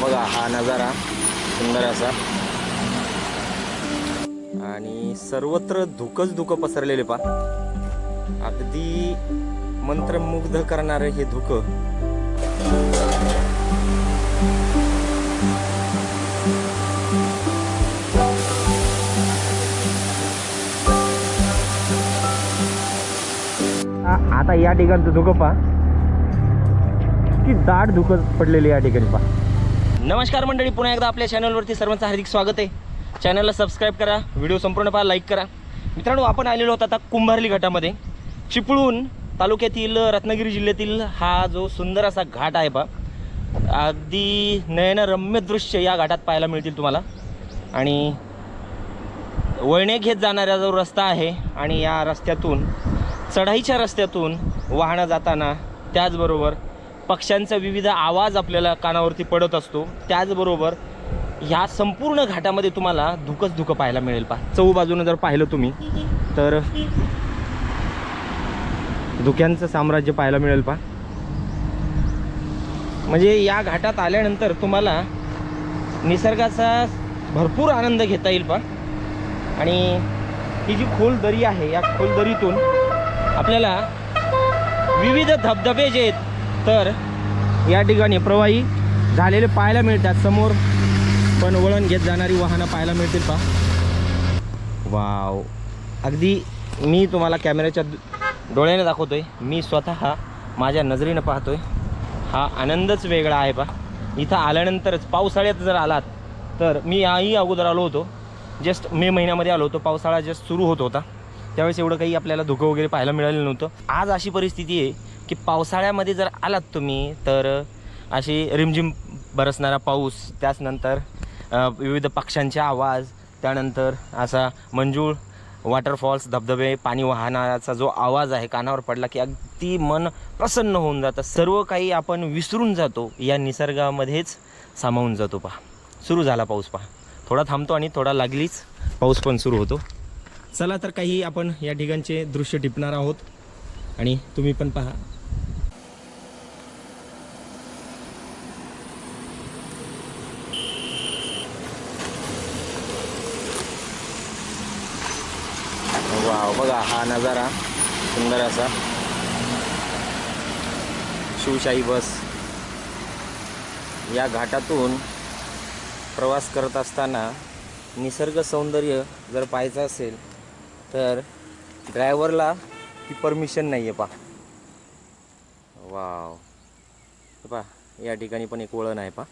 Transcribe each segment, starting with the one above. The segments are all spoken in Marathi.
बघा हा नजारा सुंदर असा. आणि सर्वत्र धुकच धुकं पसरलेले पा अगदी मंत्रमुग्ध करणारे हे धुक. आता या ठिकाणचं धुकं पा की दाट धुकं पडलेली या ठिकाणी पा नमस्कार मंडळी पुन्हा एकदा आपल्या चॅनलवरती सर्वांचं हार्दिक स्वागत आहे. चॅनलला सबस्क्राईब करा व्हिडिओ संपूर्ण पहा लाईक करा. मित्रांनो आपण आलेलो होतो आता कुंभारली घाटामध्ये. चिपळूण तालुक्यातील रत्नागिरी जिल्ह्यातील हा जो सुंदर असा घाट आहे पा अगदी नयनरम्य दृश्य या घाटात पाहायला मिळतील तुम्हाला. आणि वळणे घेत जाणारा जो रस्ता आहे आणि या रस्त्यातून चढाईच्या रस्त्यातून वाहनं जाताना त्याचबरोबर पक्ष्यांचा विविध आवाज आपल्याला कानावरती पडत असतो. त्याचबरोबर ह्या संपूर्ण घाटामध्ये तुम्हाला धुकंच धुकं पाहायला मिळेल पा चौ बाजूनं जर पाहिलं तुम्ही तर धुक्यांचं साम्राज्य पाहायला मिळेल पा म्हणजे या घाटात आल्यानंतर तुम्हाला निसर्गाचा भरपूर आनंद घेता येईल पा आणि ही जी खोल दरी आहे या खोल दरीतून आपल्याला विविध धबधबे जे आहेत तर या ठिकाणी प्रवाही झालेले पाहायला मिळतात. समोर पण वळण घेत जाणारी वाहनं पाहायला मिळतील पा वाव. अगदी मी तुम्हाला कॅमेऱ्याच्या डोळ्याने दाखवतो आहे मी स्वतः माझ्या नजरेनं पाहतोय. हा आनंदच वेगळा आहे पा इथं आल्यानंतरच पावसाळ्यात जर आलात तर मी याही अगोदर आलो होतो. जस्ट मे महिन्यामध्ये आलो होतो. पावसाळा जस्ट सुरू होत होता. त्यावेळेस एवढं काही आपल्याला धुकं वगैरे पाहायला मिळालेलं नव्हतं. आज अशी परिस्थिती आहे की पावसाळ्यामध्ये जर आलात तुम्ही तर अशी रिमझिम बरसणारा पाऊस त्याचनंतर विविध पक्ष्यांचे आवाज त्यानंतर असा मंजूळ वॉटरफॉल्स धबधबे पाणी वाहनाचा जो आवाज आहे कानावर पडला की अगदी मन प्रसन्न होऊन जातं. सर्व काही आपण विसरून जातो या निसर्गामध्येच सामावून जातो पहा. सुरू झाला पाऊस पहा. थोडा थांबतो आणि थोडा लागलीच पाऊस पण सुरू होतो. चला तर काही आपण या ठिकाणचे दृश्य टिपणार आहोत आणि तुम्ही पण पहा. वाव बघा हा नजारा. सुंदर असा. शिवशाही बस. या घाटातून प्रवास करत असताना निसर्ग सौंदर्य जर पाहायचं असेल तर ड्रायव्हरला ती परमिशन नाही आहे पा वाव पा या ठिकाणी पण एक वळण आहे पा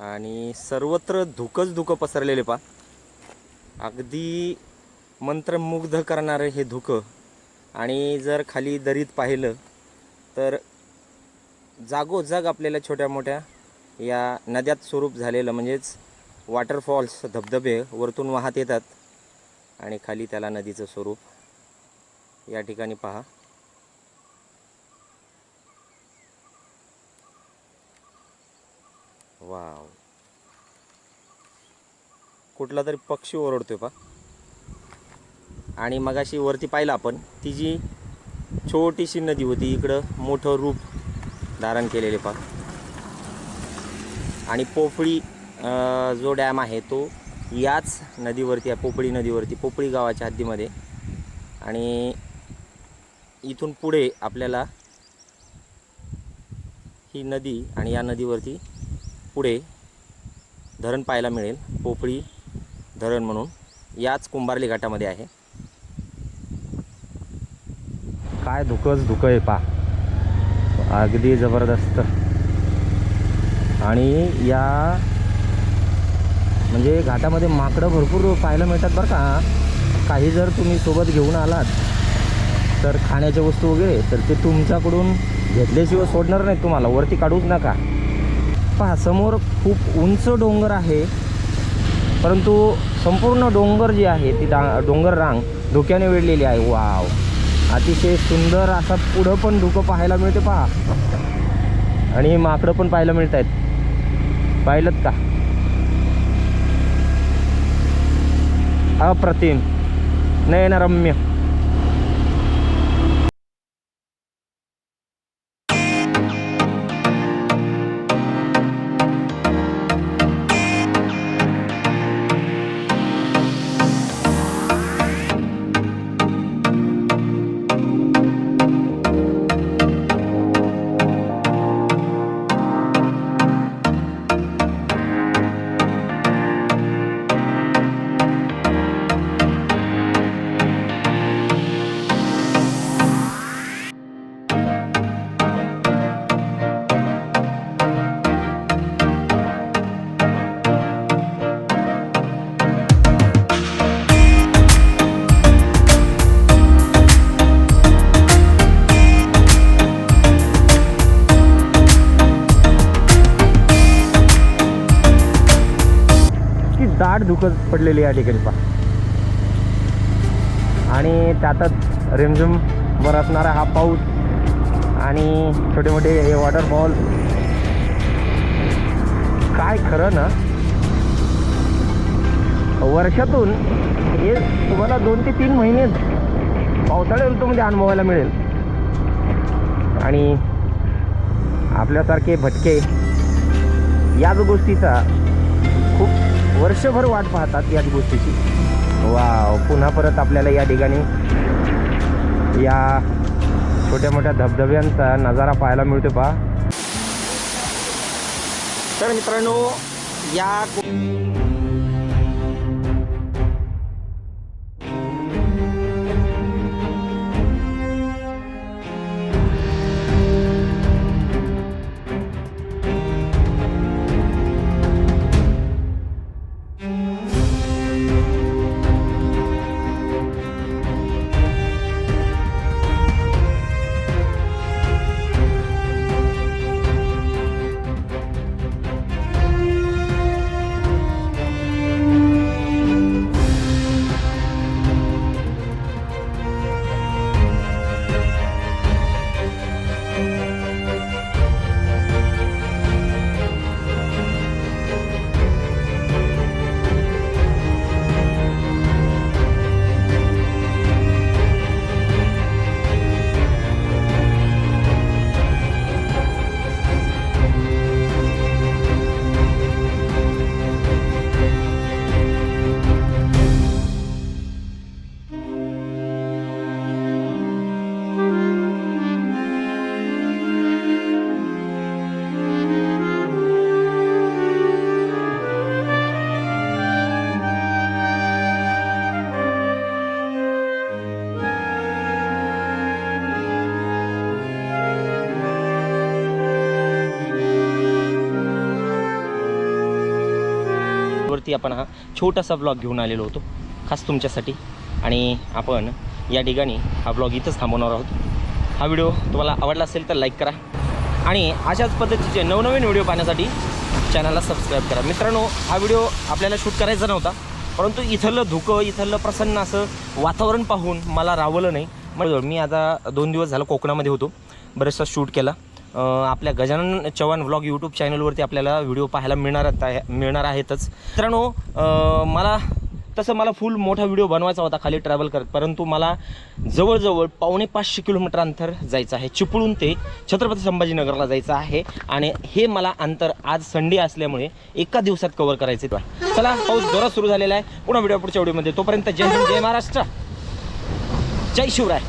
आणि सर्वत्र धुकंच धुकं पसरलेले पा अगदी मंत्रमुग्ध करणारं हे धुकं. आणि जर खाली दरीत पाहिलं तर जागोजाग आपल्याला छोट्या मोठ्या या नद्यात स्वरूप झालेलं म्हणजेच वॉटरफॉल्स धबधबे वरतून वाहत येतात आणि खाली त्याला नदीचं स्वरूप. या ठिकाणी पहा. वाव. कुठला तरी पक्षी ओरडतोय पा आणि मगाशी वरती पाहिलं आपण ती जी छोटीशी नदी होती इकडं मोठं रूप धारण केलेले पा आणि पोफळी जो डॅम आहे तो याच नदीवरती आहे पोपळी नदीवरती पोपळी गावाच्या हद्दीमध्ये. आणि इथून पुढे आपल्याला ही नदी आणि या नदीवरती पुढे धरण पाहायला मिळेल. पोपळी धरण म्हणून. याच कुंभारली घाटामध्ये आहे. काय धुकंच धुकं आहे पा. अगदी जबरदस्त. आणि या म्हणजे घाटामध्ये माकडं भरपूर पाहायला मिळतात बरं का काही जर तुम्ही सोबत घेऊन आलात तर खाण्याच्या वस्तू वगैरे तर ते तुमच्याकडून घेतल्याशिवाय सोडणार नाही तुम्हाला. वरती काढूच नका. पहा समोर खूप उंच डोंगर आहे परंतु संपूर्ण डोंगर जी आहे ती डा डोंगर रांग धुक्याने वेढलेली आहे. वाव. अतिशय सुंदर असा पुढं पण धुकं पाहायला मिळते पहा. आणि माकडं पण पाहायला मिळत आहेत पाहिलं का? अप्रतिम नयनरम्य दाट धुकं पडलेली या ठिकाणी पा आणि त्यातच रिमझिम बरसणारा हा पाऊस आणि छोटे मोठे हे वॉटरफॉल काय खरं ना वर्षातून हे तुम्हाला दोन ते तीन महिने पावसाळ्या ऋतूमध्ये अनुभवायला मिळेल. आणि आपल्यासारखे भटके याच गोष्टीचा वर्षभर वाट पाहतात याच गोष्टीची. वा पुन्हा परत आपल्याला या ठिकाणी या छोट्या मोठ्या धबधब्यांचा नजारा पाहायला मिळतो पहा. तर मित्रांनो या वरती आपण हा छोटासा ब्लॉग घेऊन आलेलो होतो खास तुमच्यासाठी. आणि आपण या ठिकाणी हा ब्लॉग इथंच थांबवणार आहोत. हा व्हिडिओ तुम्हाला आवडला असेल तर लाईक करा. आणि अशाच पद्धतीचे नवनवीन व्हिडिओ पाहण्यासाठी चॅनलला सबस्क्राईब करा. मित्रांनो हा व्हिडिओ आपल्याला शूट करायचा नव्हता परंतु इथलं धुकं इथलं प्रसन्न असं वातावरण पाहून मला रावलं नाही. मग मी आता दोन दिवस झालं कोकणामध्ये होतो बरेचसा शूट केला. आपल्या गजानन चव्हाण व्लॉग यूट्यूब चॅनलवरती आपल्याला व्हिडिओ पाहायला मिळणार आहे मिळणार आहेतच. मित्रांनो मला तसं मला फुल मोठा व्हिडिओ बनवायचा होता खाली ट्रॅव्हल करत परंतु मला जवळजवळ पावणे पाचशे किलोमीटर अंतर जायचं आहे. चिपळूण ते छत्रपती संभाजीनगरला जायचं आहे. आणि हे मला अंतर आज संडे असल्यामुळे एका दिवसात कव्हर करायचे चला पाऊस जोरात सुरू झालेला आहे. पुन्हा व्हिडिओ पुढच्या व्हिडिओमध्ये तोपर्यंत जय हिंद जय महाराष्ट्र. जय शिवराय.